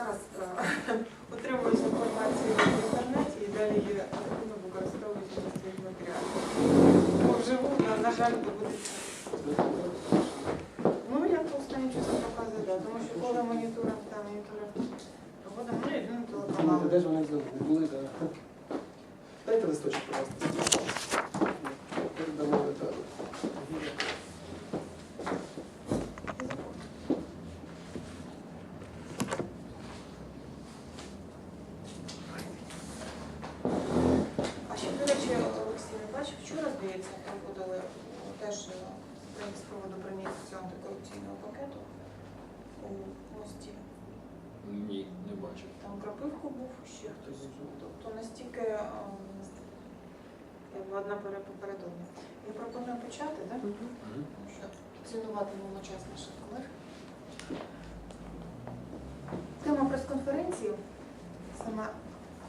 зараз е, отримують інформацію в інтернеті і далі її активно використовують у своїх матеріалах. Тому вживу, на, на жаль, доводиться. Ну, я по останнім часом показую, да, тому що коли моніторинг та моніторинг проводимо, ну, єдиним телеканалом. Де ж вони були, так. Дайте листочок, будь ласка. Передамо деталі. А ще, до речі, Олексій, не бачив, вчора, здається, там подали е, теж е, проект з приводу прийняття цього антикорупційного пакету у мості. Ні, не бачив. Там Крапивко був, ще хтось. Тобто настільки ем, якби одна пере- Я пропоную почати, так? Цінуватимемо час наших колег. Тема прес-конференції саме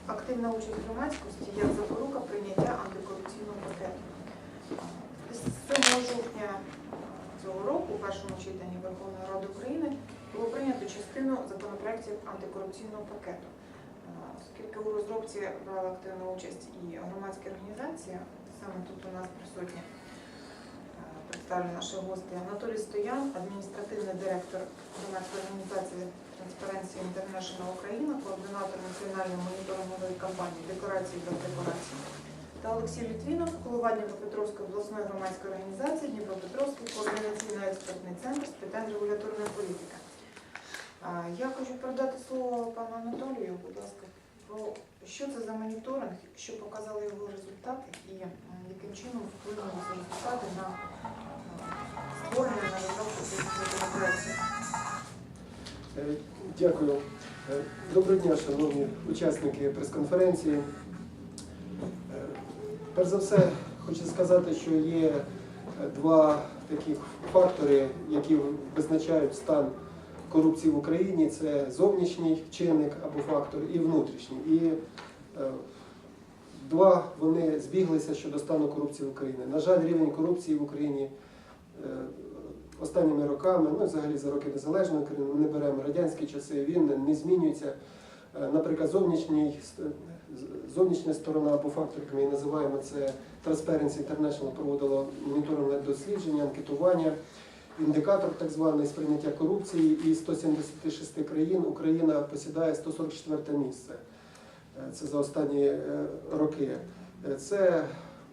активна участь громадськості як запорука прийняття антикорупційного пакету. З 7 жовтня цього року у першому читанні Верховної Ради України було прийнято частину законопроєктів антикорупційного пакету. Е, Оскільки у розробці брала активну участь і громадські організації, саме тут у нас присутні е, представлю наші гості Анатолій Стоян, адміністративний директор громадської організації Transparency International Україна, координатор національної моніторингової кампанії Декорації без декорацій, та Олексій Літвінов, голова Дніпропетровської обласної громадської організації Дніпропетровський координаційно-експертний центр з питань регуляторної політики. Я хочу передати слово пану Анатолію, будь ласка, про що це за моніторинг, що показали його результати і яким чином вплинули ці результати на створення на розробку цих. Е, Дякую. Е, Доброго дня, шановні учасники прес-конференції. Перш за все, хочу сказати, що є е, два таких фактори, які визначають стан корупції в Україні. Це зовнішній чинник або фактор і внутрішній. І е, два вони збіглися щодо стану корупції в Україні. На жаль, рівень корупції в Україні е, останніми роками, ну взагалі за роки незалежної України, ми не беремо радянські часи, він не змінюється. Наприклад, зовнішній, зовнішня сторона або фактор, як ми її називаємо, це Transparency International проводило моніторингове дослідження, анкетування, індикатор так званий сприйняття корупції. І 176 країн Україна посідає 144 місце. Е, Це за останні е, роки. Е, Це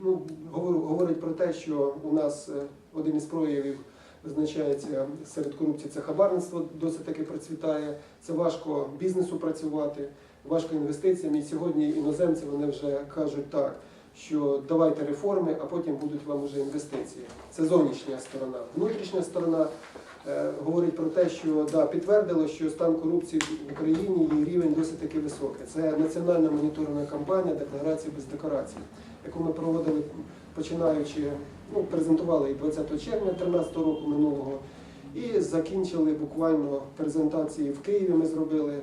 ну, говорить про те, що у нас один із проявів визначається серед корупції це хабарництво досить таки процвітає. Це важко бізнесу працювати, важко інвестиціям. І сьогодні іноземці вони вже кажуть так, що давайте реформи, а потім будуть вам вже інвестиції. Це зовнішня сторона. Внутрішня сторона е, говорить про те, що да, підтвердило, що стан корупції в Україні і рівень досить таки високий. Це національна моніторинга кампанія Декларації без декларацій, яку ми проводили починаючи, ну, презентували і 20 червня 2013 року минулого, і закінчили буквально презентації в Києві. Ми зробили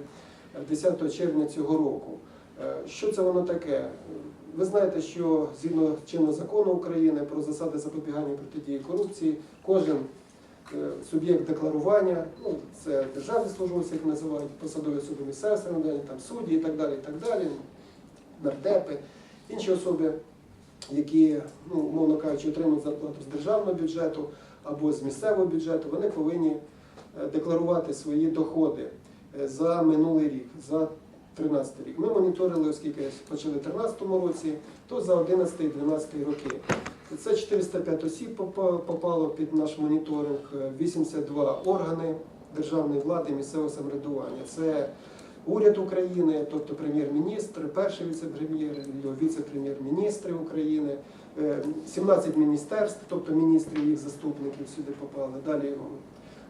10 червня цього року. Е, Що це воно таке? Ви знаєте, що згідно чинного закону України про засади запобігання протидії корупції, кожен е, суб'єкт декларування, ну це державні службовці, як називають, посадові особи місцевого там судді і так далі, і так далі, нардепи, інші особи, які, ну, умовно кажучи, отримують зарплату з державного бюджету або з місцевого бюджету, вони повинні е, декларувати свої доходи за минулий рік, за 13 рік. Ми моніторили, оскільки почали в 2013 році, то за 11 і 12 роки. Це 405 осіб попало під наш моніторинг, е, 82 органи державної влади, місцевого самоврядування. Це уряд України, тобто прем'єр-міністр, перший віце-прем'єр, віце-прем'єр-міністри України, е, 17 міністерств, тобто міністрів, їх заступників сюди попали. Далі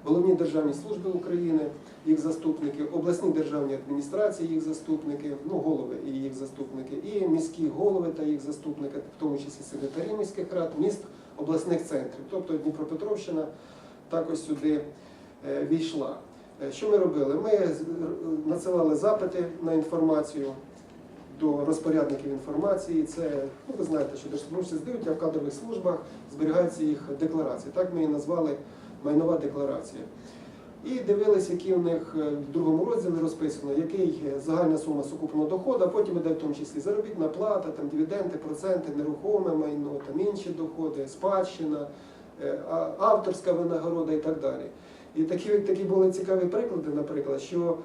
головні державні служби України, їх заступники, обласні державні адміністрації, їх заступники, ну голови і їх заступники, і міські голови та їх заступники, в тому числі секретарі міських рад, міст обласних центрів. Тобто Дніпропетровщина також сюди е, війшла. Е, Що ми робили? Ми надсилали запити на інформацію до розпорядників інформації. Це, ну ви знаєте, що держслужбовці здають, а в кадрових службах зберігаються їх декларації. Так ми її назвали майнова декларація. І дивились, які в них е, в другому розділі розписано, який е, загальна сума сукупного доходу, а потім іде в тому числі заробітна плата, там, дивіденди, проценти, нерухоме майно, там, інші доходи, спадщина, е, авторська винагорода і так далі. І такі, такі були цікаві приклади, наприклад, що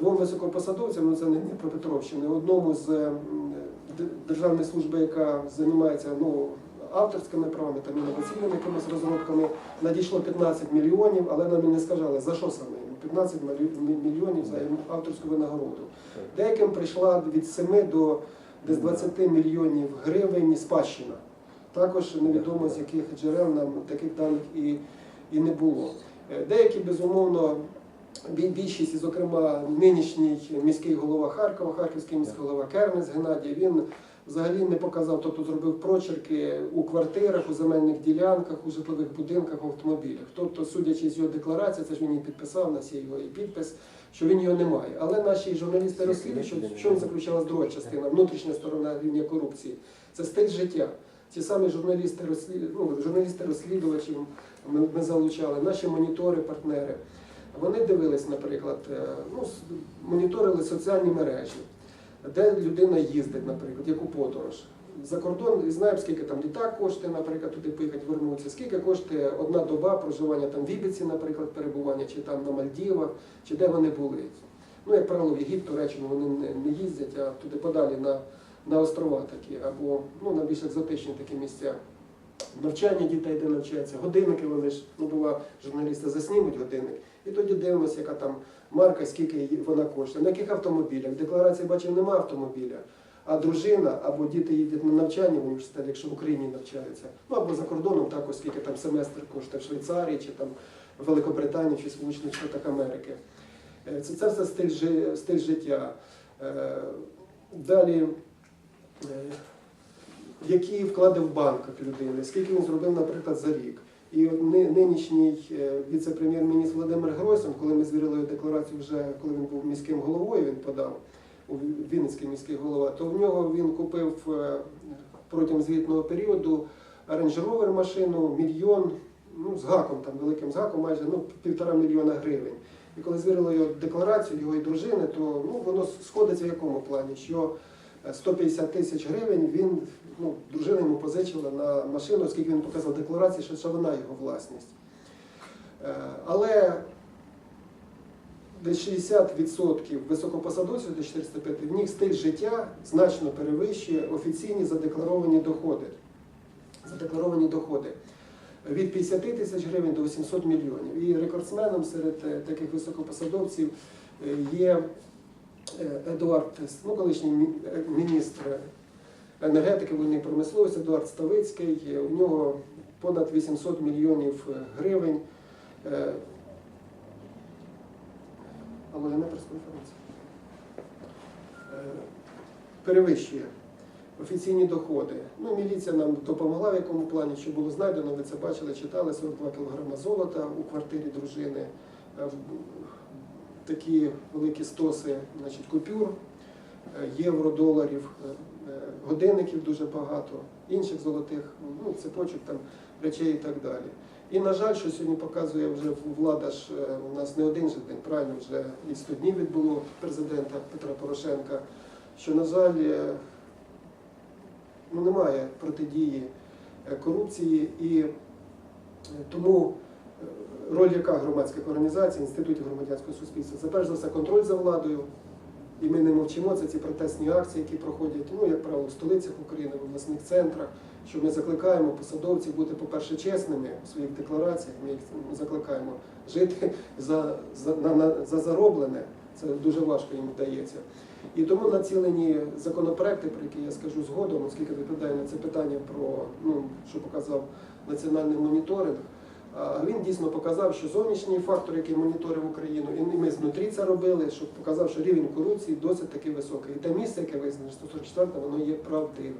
двом високопосадовцям, ну це не Дніпропетровщини, одному з державної служби, яка займається ну, авторськими правами, там інноваційними якимись розробками, надійшло 15 мільйонів, але нам і не сказали, за що саме. Ну, 15 мільйонів за авторську винагороду. Деяким прийшла від 7 до десь 20 мільйонів гривень спадщина. Також невідомо з яких джерел нам таких даних і, і не було. Е, Деякі, безумовно, більшість, і, зокрема, нинішній міський голова Харкова, харківський міський голова Кернес Геннадій, він взагалі не показав, тобто зробив прочерки у квартирах, у земельних ділянках, у житлових будинках, автомобілях. Тобто, судячи з його декларації, це ж він і підписав, у нас є його і підпис, що він його не має. Але наші журналісти розслідують, що в чому заключалась друга частина, внутрішня сторона рівня корупції. Це стиль життя. Ті самі журналісти, ну, журналісти розслідувачі ми, ми залучали, наші монітори, партнери. Вони дивились, наприклад, е, ну, моніторили соціальні мережі, де людина їздить, наприклад, яку подорож. За кордон і знаємо, скільки там літак коштує, наприклад, туди поїхати, вернутися, скільки коштує одна доба проживання там в Ібіці, наприклад, перебування, чи там на Мальдівах, чи де вони були. Ну, як правило, в Єгипет, Туреччину вони не їздять, а туди подалі на, на острова такі, або ну, на більш екзотичні такі місця. Навчання дітей, де навчаються, годинники вони ж, ну, бува, журналісти заснімуть годинник, і тоді дивимося, яка там марка, скільки вона коштує, на яких автомобілях. В декларації бачив, немає автомобіля. А дружина або діти їдуть на навчання в університет, якщо в Україні навчаються, ну або за кордоном, також скільки там семестр коштує в Швейцарії, чи там Великобританії, чи Сполучених Штатах Америки. Е, Це, це все стиль, стиль життя. Е, Далі, е, які вклади в банках людини, скільки він зробив, наприклад, за рік. І нинішній е, віце-прем'єр-міністр Володимир Гройсман, коли ми звірили його декларацію, вже коли він був міським головою, він подав у Вінницький міський голова, то в нього він купив е, протягом звітного періоду Rover машину, мільйон, ну з гаком, там великим з гаком, майже ну, півтора мільйона гривень. І коли звірили його декларацію, його і дружини, то ну, воно сходиться в якому плані, що е, 150 тисяч гривень він, ну, дружина йому позичила на машину, оскільки він показав декларацію, що це вона його власність. Е, Але десь 60% високопосадовців до 405 в них стиль життя значно перевищує офіційні задекларовані доходи. Задекларовані доходи від 50 тисяч гривень до 800 мільйонів. І рекордсменом серед е, таких високопосадовців е, є Едуард, ну, колишній міністр енергетики, вугільної промисловості Едуард Ставицький. Е, У нього понад 800 мільйонів е, гривень. Е, Але не прес-конференція. Перевищує офіційні доходи. Ну, міліція нам допомогла в якому плані, що було знайдено, ви це бачили, читали 42 кг золота у квартирі дружини, такі великі стоси значить, купюр, євро, доларів, годинників дуже багато, інших золотих ну, цепочок, там, речей і так далі. І, на жаль, що сьогодні показує вже влада ж е, у нас не один же день, правильно вже і 100 днів відбуло президента Петра Порошенка, що, на жаль, е, ну, немає протидії е, корупції і е, тому е, роль яка громадських організацій, інститутів громадянського суспільства, це перш за все контроль за владою. І ми не мовчимо, це ці протестні акції, які проходять, ну, як правило, в столицях України, в обласних центрах, що ми закликаємо посадовців бути, по-перше, чесними у своїх деклараціях. Ми їх закликаємо жити за, за, на, на, за зароблене. Це дуже важко їм вдається. І тому націлені законопроекти, про які я скажу згодом, оскільки відповідає на це питання про ну, що показав національний моніторинг. Він дійсно показав, що зовнішній фактор, який моніторив Україну, і ми знутрі це робили, щоб показав, що рівень корупції досить таки високий. І те місце, яке визнано 144, воно є правдивим.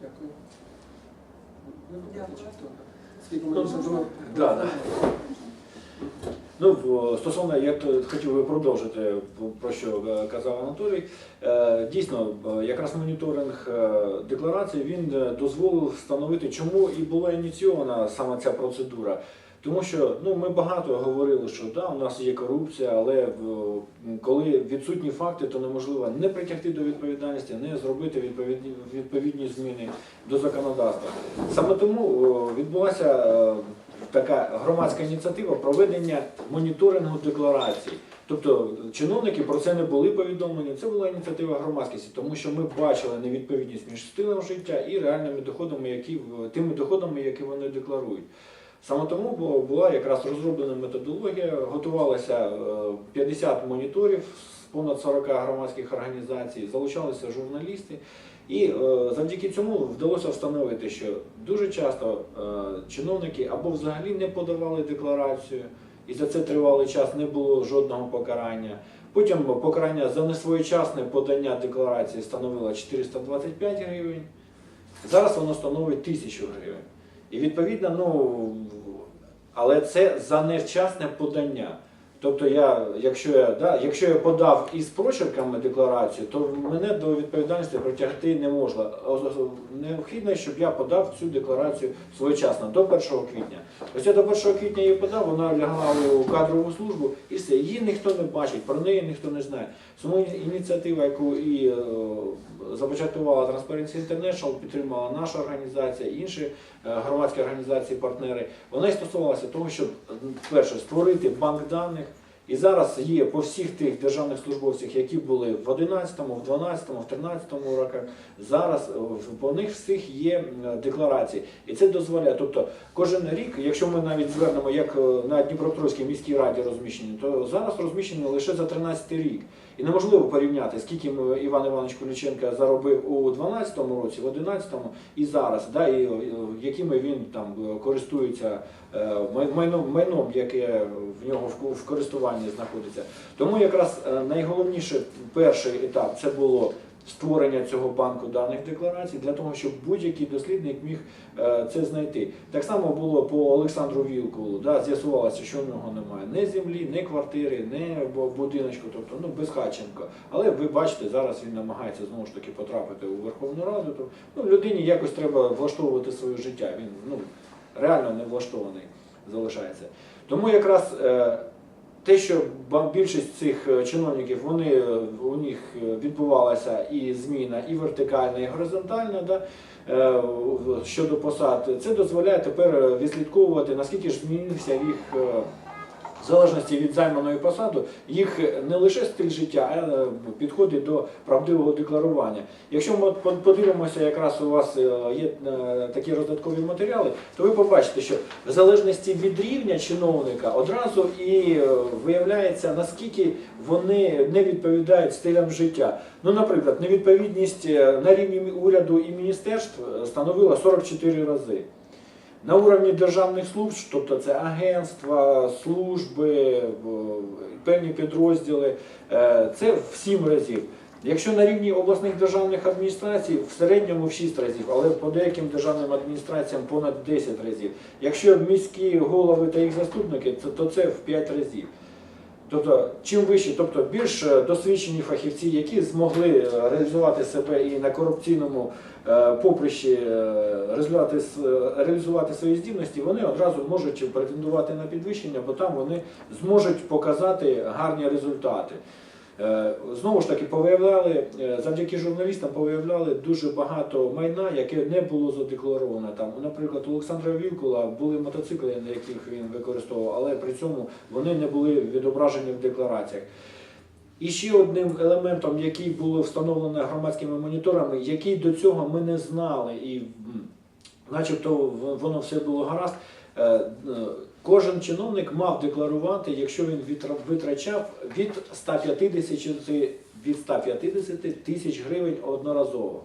Дякую. Дякую. Скільки ми? Да, да. Ну, стосовно, я хотів би продовжити, про що е, казав Анатолій. Е, Дійсно, е, якраз моніторинг декларації він дозволив встановити, чому і була ініційована саме ця процедура. Тому що ну, ми багато говорили, що да, у нас є корупція, але коли відсутні факти, то неможливо не притягти до відповідальності, не зробити відповідні, відповідні зміни до законодавства. Саме тому відбулася така громадська ініціатива проведення моніторингу декларацій. Тобто чиновники про це не були повідомлені. Це була ініціатива громадськості, тому що ми бачили невідповідність між стилем життя і реальними доходами, які тими доходами, які вони декларують. Саме тому була якраз розроблена методологія, готувалося е, 50 моніторів з понад 40 громадських організацій, залучалися журналісти. І е, завдяки цьому вдалося встановити, що дуже часто е, чиновники або взагалі не подавали декларацію, і за це тривалий час не було жодного покарання. Потім покарання за несвоєчасне подання декларації становило 425 гривень. Зараз воно становить 1000 гривень. І відповідно, ну, але це за невчасне подання. Тобто, я, якщо, я, да, якщо я подав із прочерками декларацію, то мене до відповідальності притягти не можна. Необхідно, щоб я подав цю декларацію своєчасно, до 1 квітня. Ось я до 1 квітня її подав, вона лягла у кадрову службу і все. Її ніхто не бачить, про неї ніхто не знає. Тому ініціатива, яку і е, започаткувала Transparency International, підтримала наша організація, інші е, громадські організації, партнери, вона і стосувалася того, щоб перше створити банк даних. І зараз є по всіх тих державних службовцях, які були в 11-му, в 12-му, в 13-му роках. Зараз е, по них всіх є декларації. І це дозволяє. Тобто кожен рік, якщо ми навіть звернемо, як е, на Дніпропетровській міській раді розміщені, то зараз розміщені лише за 13 рік. І неможливо порівняти, скільки Іван Іванович Куліченко заробив у 12-му році, в 11-му і зараз, да, і, е, якими він там користується майном, майном, яке в нього в ку- користуванні знаходиться. Тому якраз е, найголовніше перший етап це було створення цього банку даних декларацій для того, щоб будь-який дослідник міг е, це знайти. Так само було по Олександру Вілкулу. Да, з'ясувалося, що в нього немає ні землі, ні квартири, ні будиночку, тобто ну безхатченко. Але ви бачите, зараз він намагається знову ж таки потрапити у Верховну Раду. То, ну, людині якось треба влаштовувати своє життя. Він ну, реально не влаштований залишається. Тому якраз е, те, що більшість цих е, чиновників, вони е, у них е, відбувалася і зміна і вертикальна, і горизонтальна, да, щодо посад, це дозволяє тепер відслідковувати, наскільки ж змінився їх. В залежності від займаної посади, їх не лише стиль життя, а е, підходи до правдивого декларування. Якщо ми подивимося, якраз у вас е, є е, такі роздаткові матеріали, то ви побачите, що в залежності від рівня чиновника одразу і виявляється, наскільки вони не відповідають стилям життя. Ну, наприклад, невідповідність на рівні уряду і міністерств становила 44 рази. На уровні державних служб, тобто це агентства, служби, певні підрозділи, е, це в 7 разів. Якщо на рівні обласних державних адміністрацій, в середньому в 6 разів, але по деяким державним адміністраціям понад 10 разів. Якщо міські голови та їх заступники, то це в 5 разів. Тобто, чим вище, тобто більш е, досвідчені фахівці, які змогли е, реалізувати себе і на корупційному е, поприщі реалізувати, реалізувати свої здібності, вони одразу можуть претендувати на підвищення, бо там вони зможуть показати гарні результати. Е, Знову ж таки, повиявляли, е, завдяки журналістам повиявляли дуже багато майна, яке не було задекларовано. Там, наприклад, у Олександра Вілкула були мотоцикли, на яких він використовував, але при цьому вони не були відображені в деклараціях. І ще одним елементом, який було встановлено громадськими моніторами, який до цього ми не знали, і начебто воно все було гаразд. Кожен чиновник мав декларувати, якщо він витрачав від 150 від 150 тисяч гривень одноразово.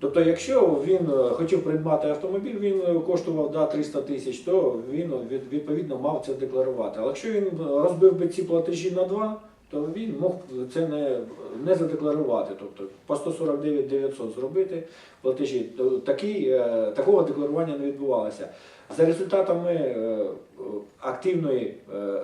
Тобто, якщо він е, хотів придбати автомобіль, він е, коштував да, 300 тисяч, то він е, відповідно мав це декларувати. Але якщо він розбив би ці платежі на два, то він мог це не, не задекларувати. Тобто по 149 900 зробити платежі. Такий, е, такого декларування не відбувалося. За результатами е, активної е,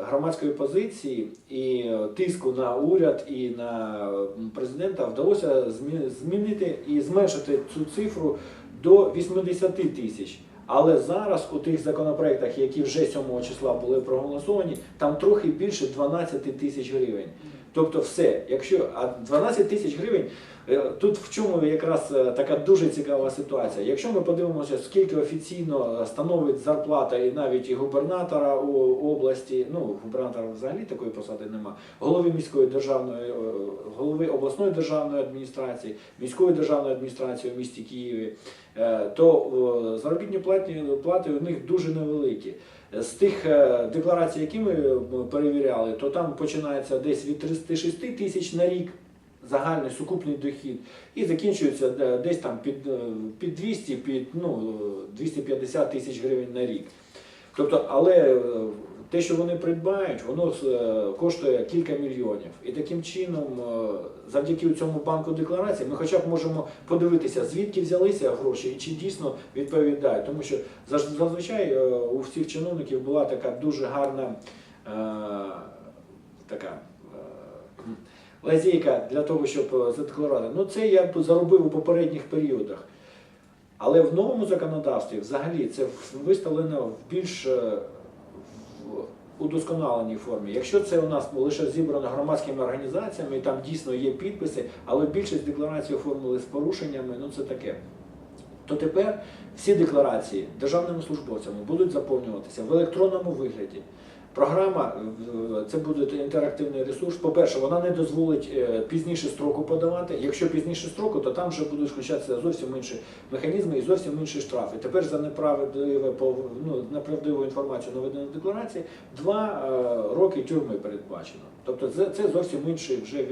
громадської позиції і тиску на уряд і на президента вдалося змі- змінити і зменшити цю цифру до 80 тисяч. Але зараз у тих законопроектах, які вже 7 числа були проголосовані, там трохи більше 12 тисяч гривень. Тобто все, якщо а 12 тисяч гривень, е, тут в чому якраз е, така дуже цікава ситуація. Якщо ми подивимося, скільки офіційно е, становить зарплата і навіть і губернатора у області, ну губернатора взагалі такої посади нема, голови міської державної, голови обласної державної адміністрації, міської державної адміністрації у місті Києві, то заробітні плати у них дуже невеликі. З тих е, декларацій, які ми е, перевіряли, то там починається десь від 36 тисяч на рік загальний сукупний дохід і закінчується е, десь там під, під 200, під ну, е, 250 тисяч гривень на рік. Тобто, але те, що вони придбають, воно е, коштує кілька мільйонів. І таким чином, е, завдяки цьому банку декларацій, ми хоча б можемо подивитися, звідки взялися гроші і чи дійсно відповідають. Тому що зазвичай е, у всіх чиновників була така дуже гарна така. Лазейка для того, щоб задекларувати. Ну це я заробив у попередніх періодах. Але в новому законодавстві взагалі це виставлено в більш удосконаленій формі. Якщо це у нас лише зібрано громадськими організаціями, і там дійсно є підписи, але більшість декларацій оформили з порушеннями, ну це таке. То тепер всі декларації державними службовцями будуть заповнюватися в електронному вигляді. Програма е, це буде інтерактивний ресурс. По-перше, вона не дозволить е, пізніше строку подавати. Якщо пізніше строку, то там вже будуть включатися зовсім інші механізми і зовсім інші штрафи. Тепер за неправдиве ну, неправдиву інформацію наведення декларації два е, роки тюрми передбачено. Тобто це, зовсім інший вже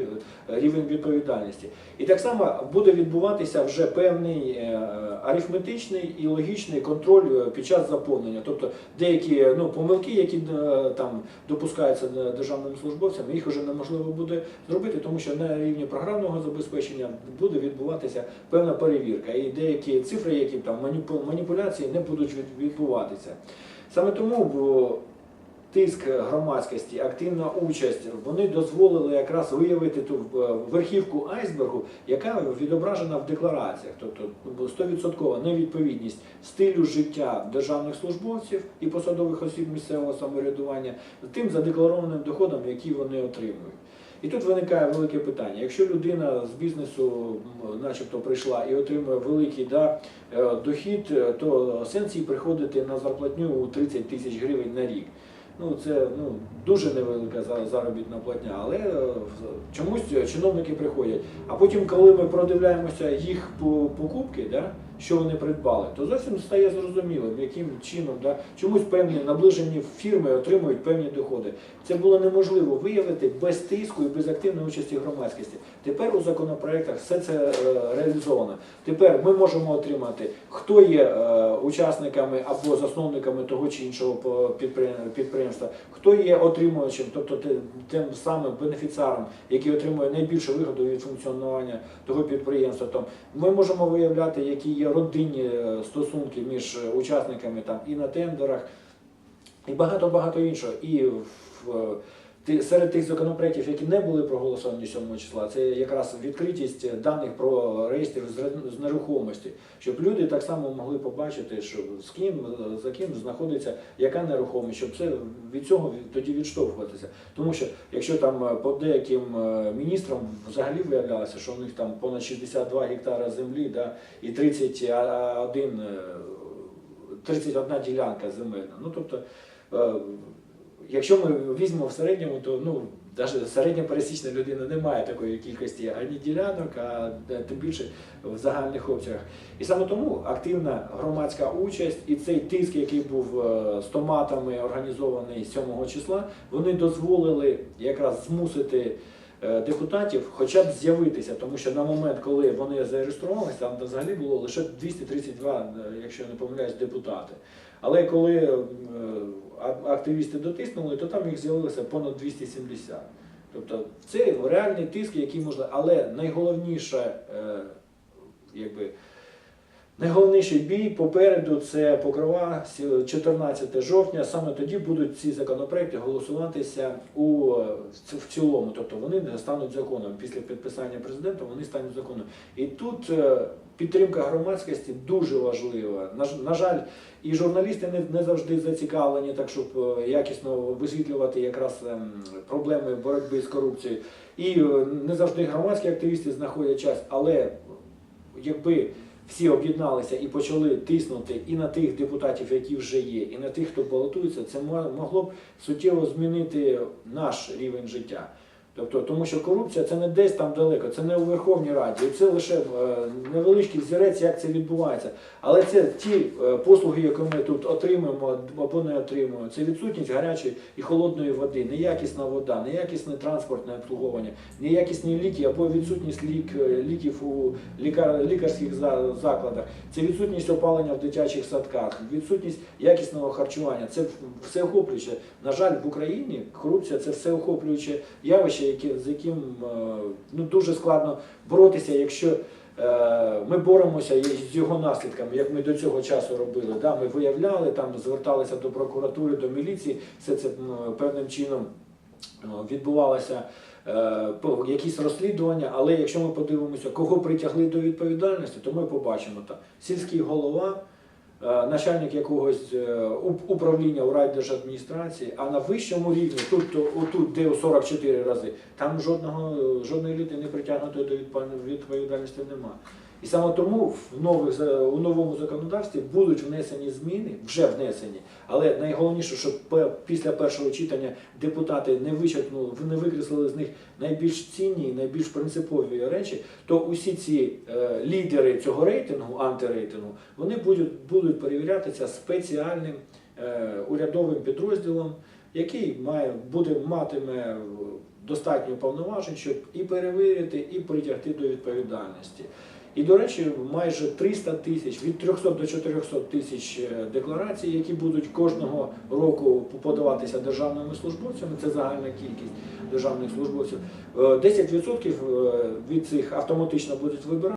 рівень відповідальності. І так само буде відбуватися вже певний е, арифметичний і логічний контроль е, під час заповнення. Тобто деякі ну, помилки, які е, там допускаються е, державними службовцями, їх вже неможливо буде зробити, тому що на рівні програмного забезпечення буде відбуватися певна перевірка. І деякі цифри, які там маніпуляції не будуть відбуватися. Саме тому тиск громадськості, активна участь, вони дозволили якраз виявити ту е, верхівку айсбергу, яка відображена в деклараціях, тобто 100% невідповідність стилю життя державних службовців і посадових осіб місцевого самоврядування тим задекларованим доходом, які вони отримують. І тут виникає велике питання. Якщо людина з бізнесу, начебто, прийшла і отримує великий да, е, дохід, е, то сенс їй приходити на зарплатню у 30 тисяч гривень на рік. Ну, це ну, дуже невелика за- заробітна платня, але е, чомусь чиновники приходять. А потім, коли ми продивляємося їх по- покупки, да, що вони придбали, то зовсім стає зрозумілим, яким чином да, чомусь певні наближені фірми отримують певні доходи. Це було неможливо виявити без тиску і без активної участі громадськості. Тепер у законопроектах все це е, реалізовано. Тепер ми можемо отримати, хто є е, учасниками або засновниками того чи іншого підприємства, хто є отримувачем, тобто тим самим бенефіціаром, який отримує найбільшу вигоду від функціонування того підприємства. Там ми можемо виявляти, які є родинні е, стосунки між е, учасниками там і на тендерах, і багато багато іншого. І в е, серед тих законопроєктів, які не були проголосовані 7 числа, це якраз відкритість даних про реєстрів з нерухомості, щоб люди так само могли побачити, що з ким е, за ким знаходиться яка нерухомість, щоб це від цього тоді відштовхуватися. Тому що якщо там е, по деяким е, міністрам взагалі виявлялося, що у них там понад 62 гектара землі, да, і 31 е, 31 ділянка земельна. Ну тобто, е, якщо ми візьмемо в середньому, то ну навіть середня пересічна людина не має такої кількості ані ділянок, а е, тим більше в загальних обсягах. І саме тому активна громадська участь і цей тиск, який був е, з томатами організований 7 числа, вони дозволили якраз змусити депутатів хоча б з'явитися, тому що на момент, коли вони зареєструвалися, там взагалі було лише 232, е, якщо я не помиляюсь, депутати. Але коли е, активісти дотиснули, то там їх з'явилося понад 270. Тобто це реальний тиск, який можна. Але найголовніше, е, якби. Найголовніший бій попереду це покрова 14 жовтня. Саме тоді будуть ці законопроекти голосуватися у в цілому. Тобто вони стануть законом. Після підписання президентом вони стануть законом. І тут е, підтримка громадськості дуже важлива. На, жаль, і журналісти не, не завжди зацікавлені, так щоб е, якісно висвітлювати якраз ем, проблеми боротьби з корупцією. І е, не завжди громадські активісти знаходять час, але якби всі об'єдналися і почали тиснути і на тих депутатів, які вже є, і на тих, хто балотується, це мо- могло б суттєво змінити наш рівень життя. Тобто, тому що корупція це не десь там далеко, це не у Верховній Раді, це лише е, невеличкий зірець, як це відбувається. Але це ті е, послуги, які ми тут отримуємо або не отримуємо. Це відсутність гарячої і холодної води, неякісна вода, неякісне транспортне обслуговування, неякісні ліки або відсутність лік, е, ліків у лікар, лікарських за- закладах, це відсутність опалення в дитячих садках, відсутність якісного харчування. Це всеохоплююче. На жаль, в Україні корупція це всеохоплююче явище, яке, з яким е, ну, дуже складно боротися, якщо е, ми боремося з його наслідками, як ми до цього часу робили. Да? Ми виявляли, там зверталися до прокуратури, до міліції, все це певним чином е, відбувалося. Якісь розслідування, але якщо ми подивимося, кого притягли до відповідальності, то ми побачимо там сільський голова, начальник якогось е, управління у райдержадміністрації, а на вищому рівні, тут, отут, де у 44 рази, там жодного, е, жодної людини притягнутої до відповідальності немає. І саме тому в нових, у новому законодавстві будуть внесені зміни, вже внесені, але найголовніше, щоб після першого читання депутати не вичерпнули, не викреслили з них найбільш цінні найбільш принципові речі, то усі ці е, лідери цього рейтингу, антирейтингу, вони будуть, будуть перевірятися спеціальним е, урядовим підрозділом, який має, буде, матиме достатньо повноважень, щоб і перевірити, і притягти до відповідальності. І, до речі, майже 300 тисяч, від 300 до 400 тисяч е, декларацій, які будуть кожного року подаватися державними службовцями, це загальна кількість державних службовців. Е, 10% від цих автоматично будуть вибирати.